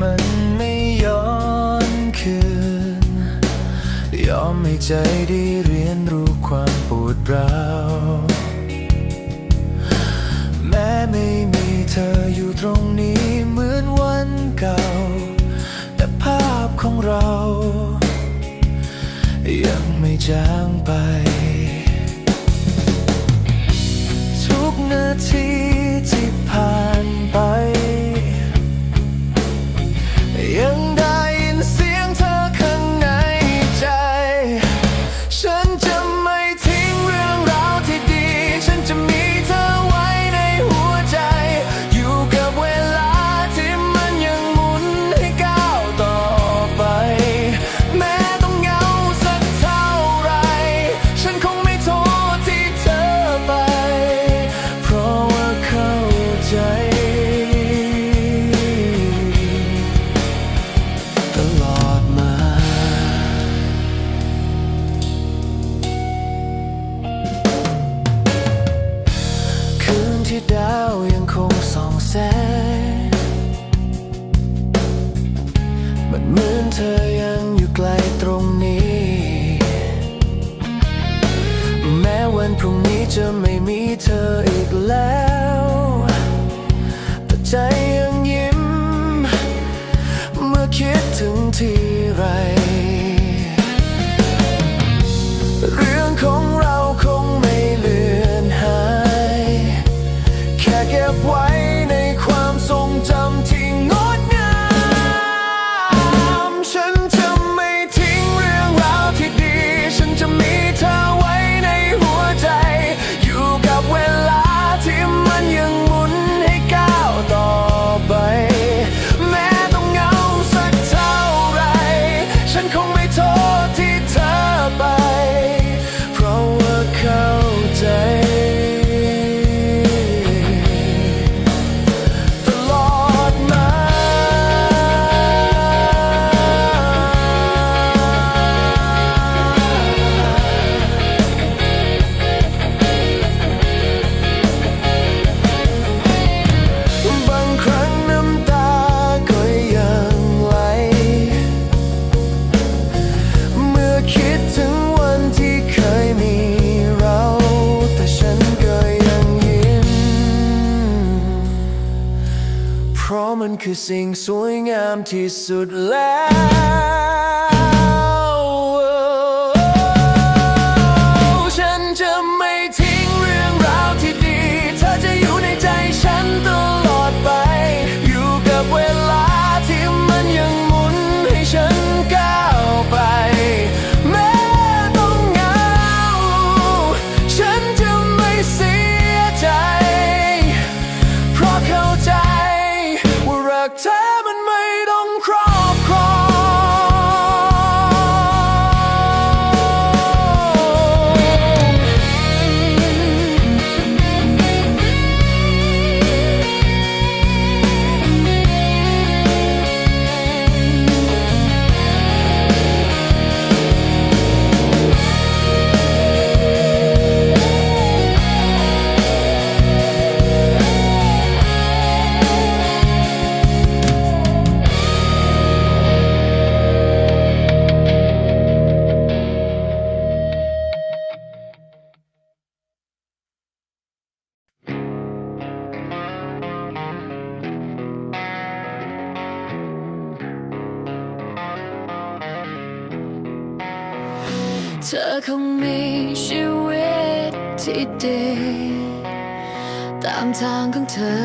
มันไม่ย้อนคืน ยอมให้ใจได้เรียนรู้ความปวดร้าวแม้ไม่มีเธออยู่ตรงนี้เหมือนวันเก่า แต่ภาพของเรา ยังไม่จาง จะไม่มีเธออีกแล้ว empty suit left. ที่ดี ตามทางของเธอ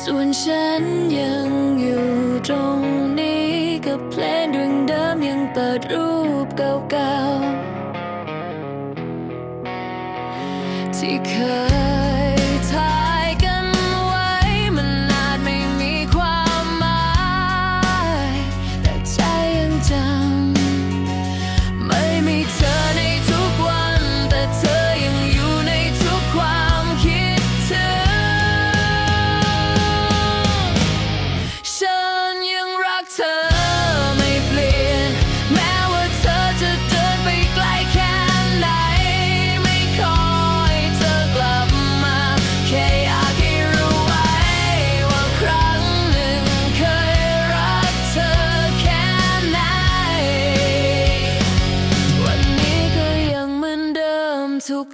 ส่วนฉันยังอยู่ตรงนี้กับเพลงเรื่งเดิมยังเปิดรูปเก่าๆที่เคย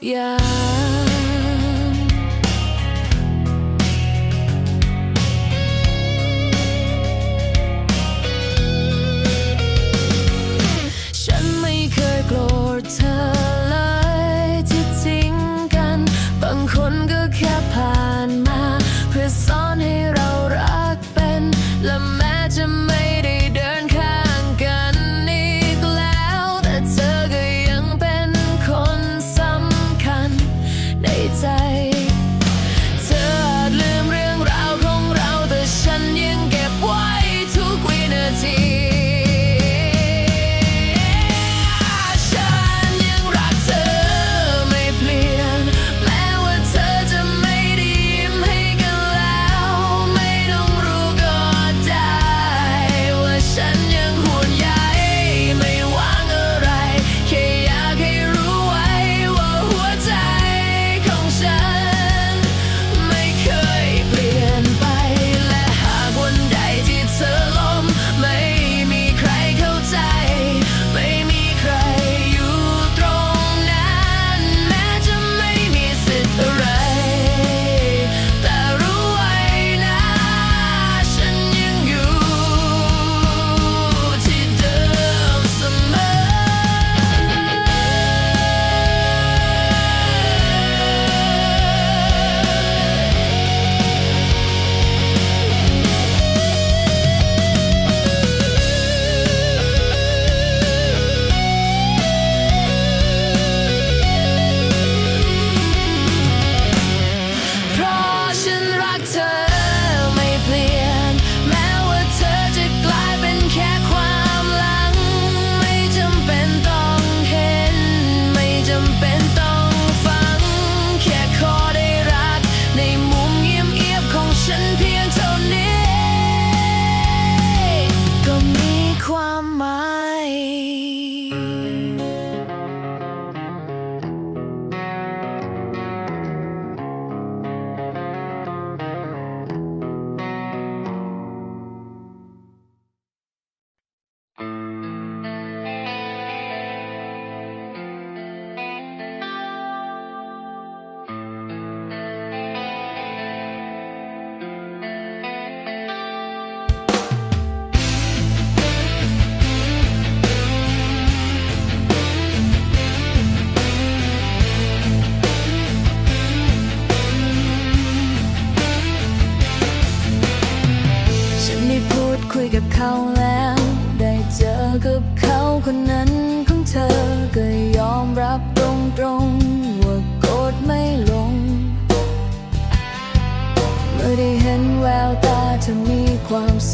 Yeah.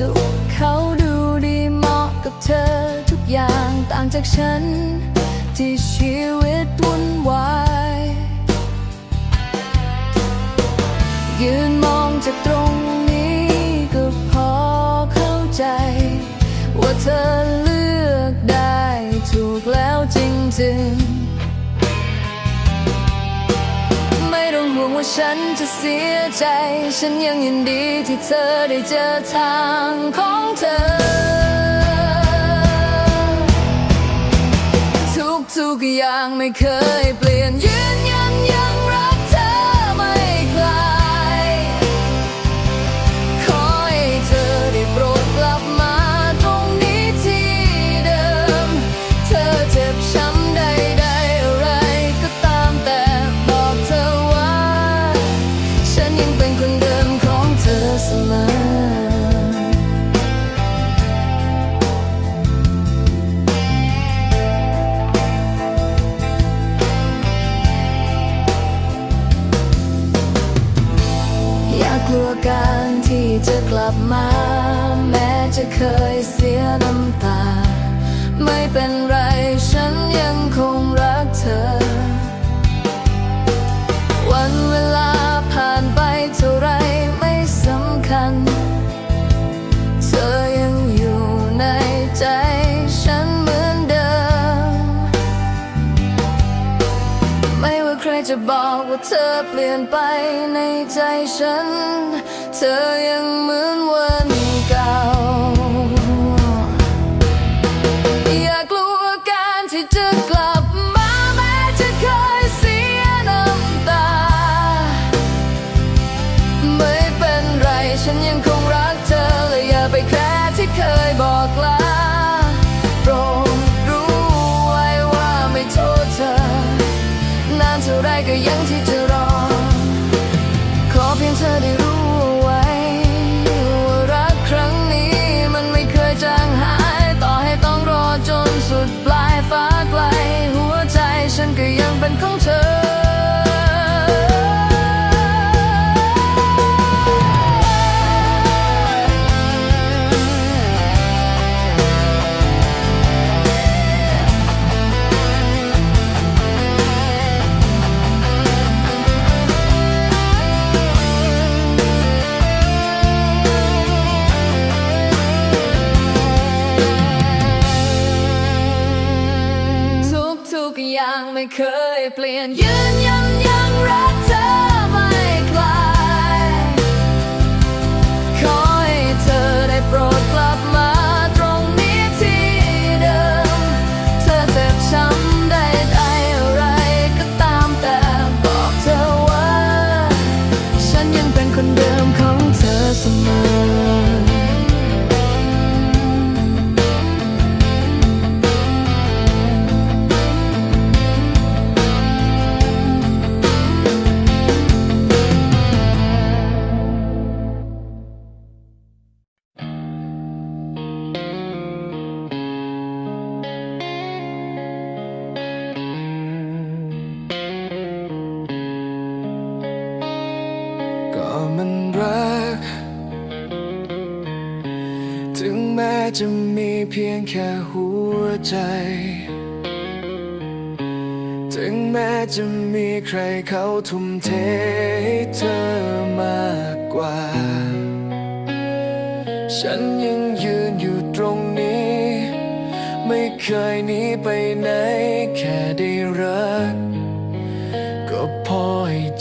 ุขเขาดูดีเหมาะกับเธอทุกอย่างต่างจากฉัน ที่ชีวิตวุ่นวายยืนมองจากตรงนี้ก็พอเข้าใจ ว่าเธอเลือกได้ถูกแล้วจริงๆ วงว่าฉันจะเสียใจ ฉันยังยินดีที่เธอได้เจอทางของเธอ ทุกๆอย่างไม่เคยเปลี่ยน กลับมา แม้จะเคยเสียน้ำตา ไม่เป็นไรฉันยังคงรักเธอ วันเวลาผ่านไปเท่าไรไม่สำคัญ เธอยังอยู่ในใจฉันเหมือนเดิม ไม่ว่าใครจะบอกว่าเธอเปลี่ยนไปในใจฉัน sayang menwan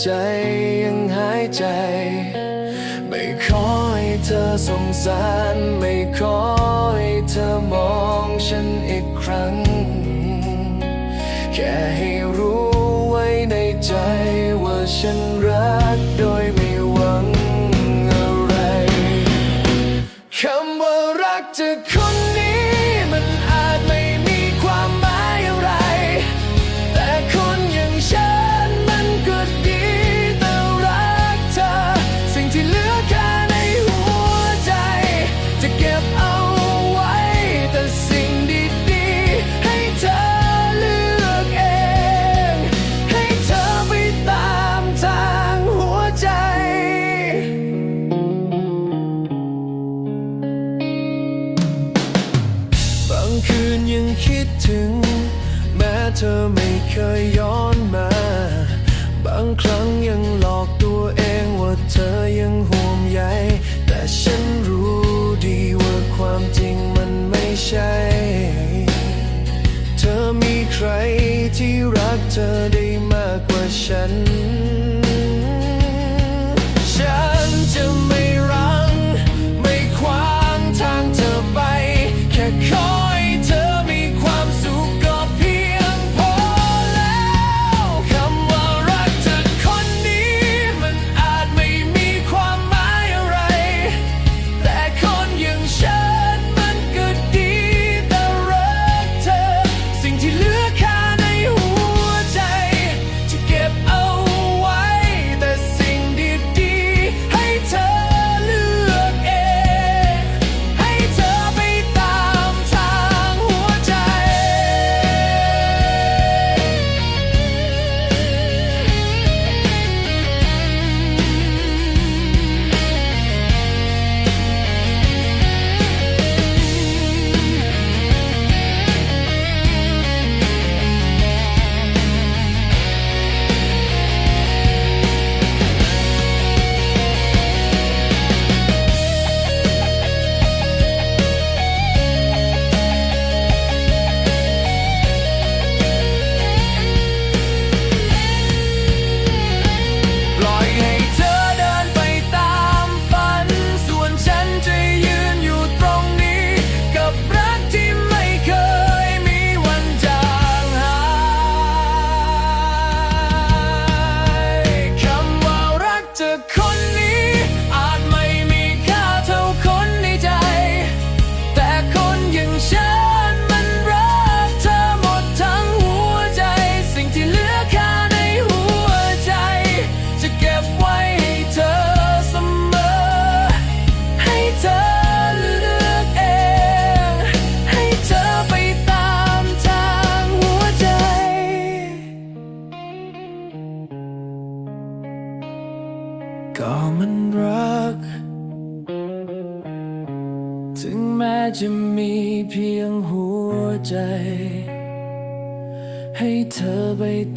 ใจยังหายใจ ไม่ขอให้เธอสงสาร ไม่ขอให้เธอมองฉันอีกครั้ง แค่ให้รู้ไว้ในใจว่าฉัน คืนยังคิดถึง แม้เธอไม่เคยย้อนมา บางครั้งยังหลอกตัวเองว่าเธอยังห่วงใยแต่ฉันรู้ดีว่าความจริงมันไม่ใช่ เธอมีใครที่รักเธอได้มากกว่าฉัน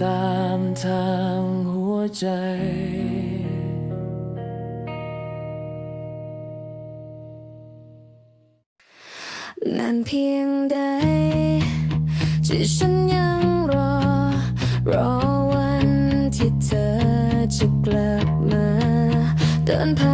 ตามทางหัวใจ นานเพียงใดที่ฉันยังรอ รอวันที่เธอจะกลับมา เดินผ่าน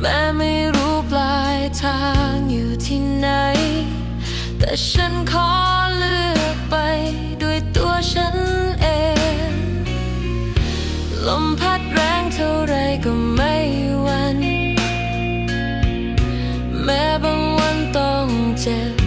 แม้ไม่รู้ปลายทางอยู่ที่ไหน แต่ฉันขอเลือกไปด้วยตัวฉันเอง ลมพัดแรงเท่าไรก็ไม่หวั่นแม้บางวันต้องเจ็บ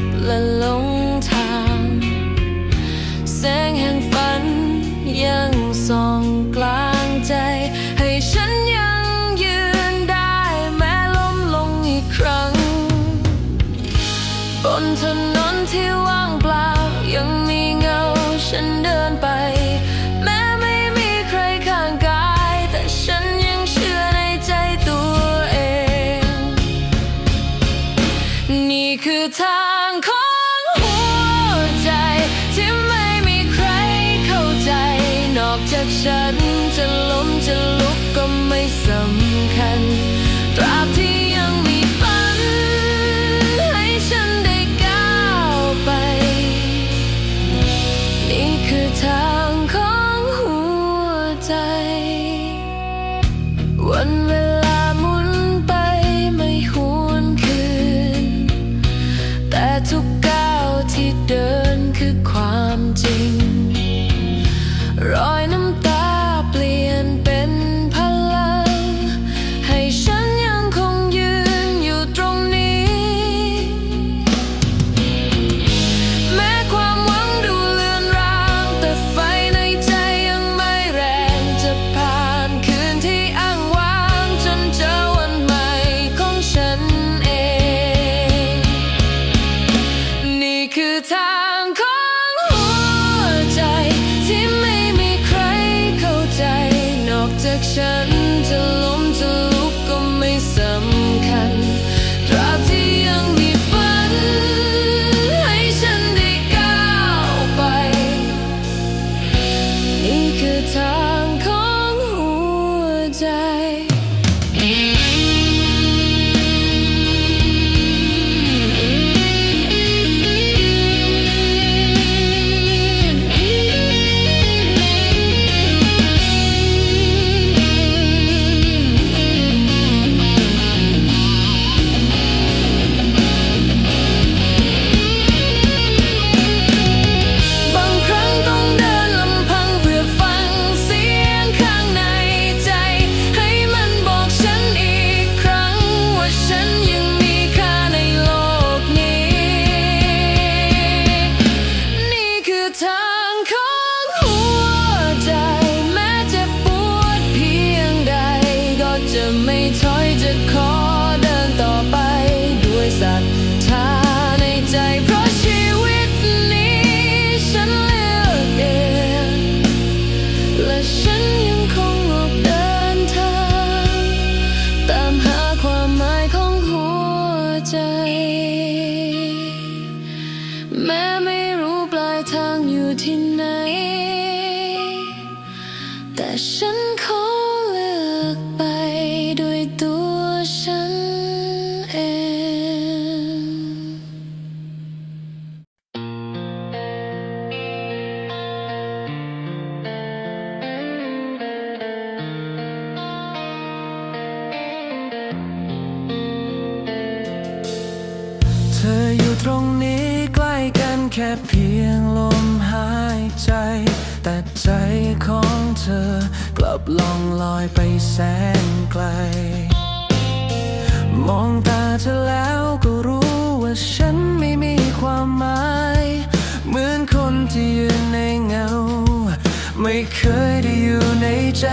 จากฉันจะล้มจะลุกก็ไม่สำคัญ ตราบที่ ทางของหัวใจ ที่ไม่มีใครเข้าใจ นอกจากฉัน แค่เพียงลมหายใจ แต่ใจของเธอกลับล่องลอยไปแสนไกล มองตาเธอแล้วก็รู้ว่าฉันไม่มีความหมาย เหมือนคนที่ยืนในเงา ไม่เคยได้อยู่ในใจ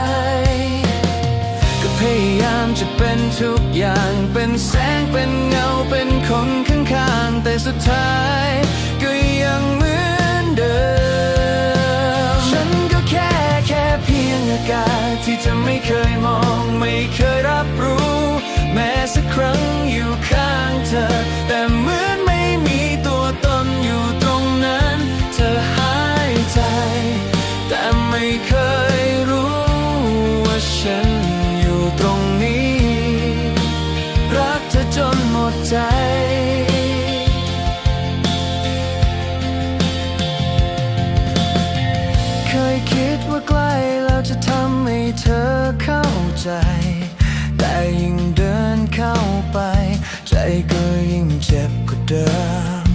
ก็พยายามจะเป็นทุกอย่าง เป็นแสงเป็นเงาเป็นคนข้างๆแต่สุดท้าย กาที่เธอไม่เคยมอง ไม่เคยรับรู้ แม้สักครั้งอยู่ข้างเธอ แต่เมื่อ ใจแต่ยิ่งเดินเข้าไป ใจก็ยิ่งเจ็บกว่าเดิม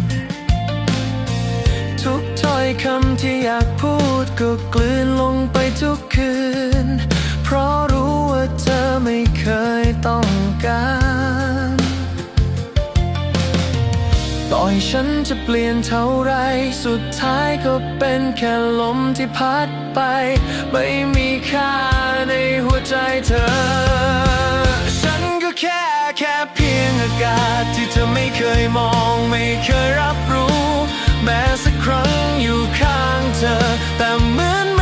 ทุกถ้อยคำที่อยากพูดก็กลืน ฉันจะเปลี่ยนเท่าไร สุดท้ายก็เป็นแค่ลมที่พัดไป ไม่มีค่าในหัวใจเธอ ฉันก็แค่แค่เพียงอากาศที่เธอไม่เคยมองไม่เคยรับรู้ แม้สักครั้งอยู่ข้างเธอ แต่เหมือน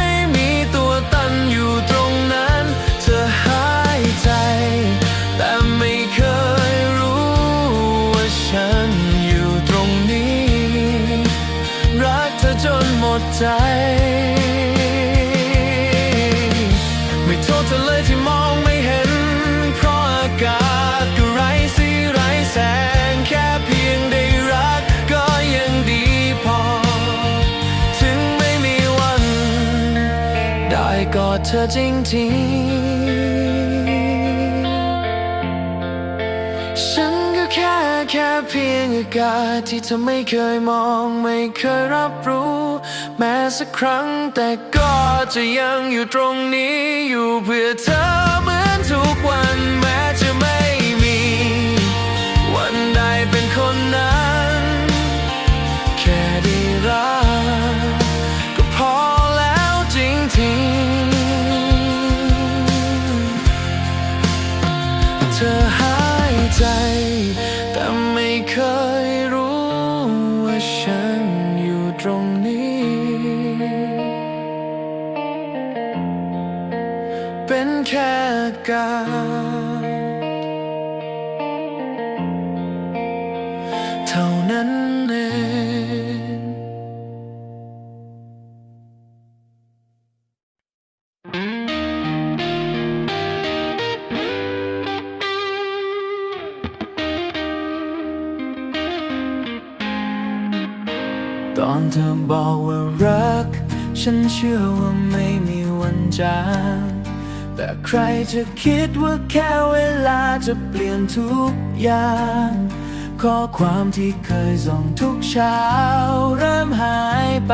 ใจ ไม่โทษเธอเลยที่มองไม่เห็น เพราะอากาศก็ไร้สีไร้แสงแค่เพียงได้รักก็ยังดีพอ ถึงไม่มีวัน ได้กอดเธอจริงๆ ฉันก็แค่แค่เพียงอากาศที่เธอไม่เคยมองไม่เคยรับรู้ แม้สักครั้งแต่ก็จะยังอยู่ตรงนี้อยู่เพื่อเธอ อนเธอบอกว่ารัก ฉันเชื่อว่าไม่มีวันจางแต่ใครจะคิดว่าแค่เวลาจะเปลี่ยนทุกอย่าง ข้อความที่เคยส่งทุกเช้า เริ่มหายไป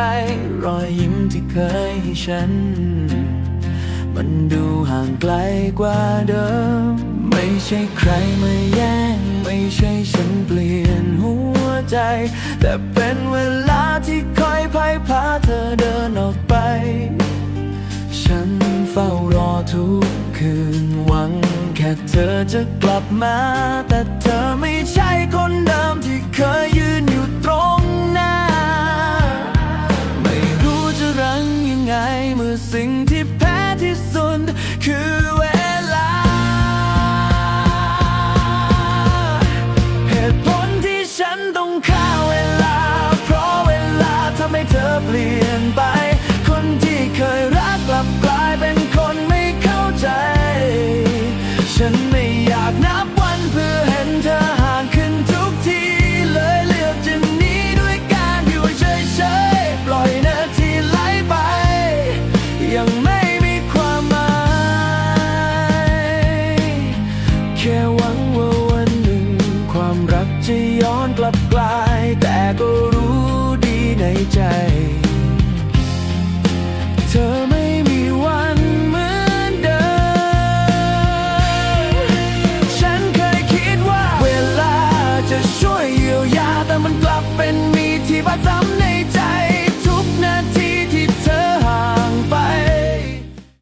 รอยยิ้มที่เคยให้ฉัน มันดูห่างไกลกว่าเดิม ไม่ใช่ใครมาแย่ง ไม่ใช่ฉันเปลี่ยนหัวใจ แต่เป็นเวลาที่คอยพายพาเธอเดินออกไป ฉันเฝ้ารอทุกคืนหวัง แค่เธอจะกลับมา แต่เธอไม่ใช่คนเดิมที่เคยยืนอยู่ตรงหน้า ไม่รู้จะรังยังไงเมื่อสิ่งที่แพ้ที่สุดคือ